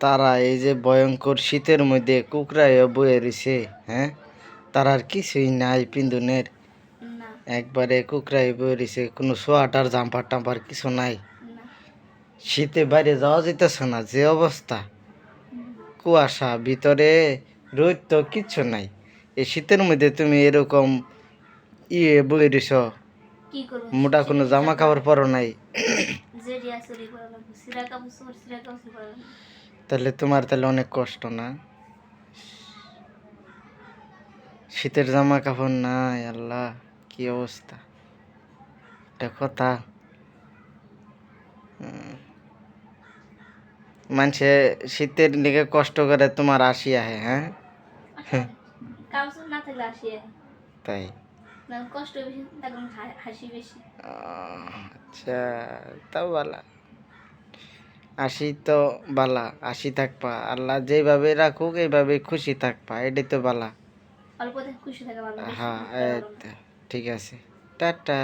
তারা এই যে ভয়ঙ্কর শীতের মধ্যে কুকরায় বয়ে রয়েছে হ্যাঁ? তারার কিছুই নাই পিন্দুনের একবারে কুকরায় বয়ে রয়েছে কোনো সোয়াটার জাম্পার টাম্পার কিছু নাই। শীতে বাইরে যাওয়া যেতেছে না যে অবস্থা। কুয়াশা ভিতরে রোদ তো কিচ্ছু নাই। এই শীতের মধ্যে তুমি এরকম ইয়ে বয়ে রয়েছ মোটা কোনো জামা কাপড় পরো নাই। তাহলে তোমার তাহলে অনেক কষ্ট না? শীতের জামা কাপড় নাই আল্লাহ কি অবস্থা? এটা কথা। মানুষে শীতের দিকে কষ্ট করে তোমার আসি আহে হ্যাঁ? আহে। তাই? কষ্ট বেশি হাসি বেশি। আচ্ছা তাও বালা আসি তো বালা আশি থাকবা। আল্লাহ যেভাবে রাখুক এইভাবে খুশি থাকবা। এটাই তো বালা। অল্পতে খুশি থাকা হ্যাঁ এই তো, ঠিক আছে। টাটা।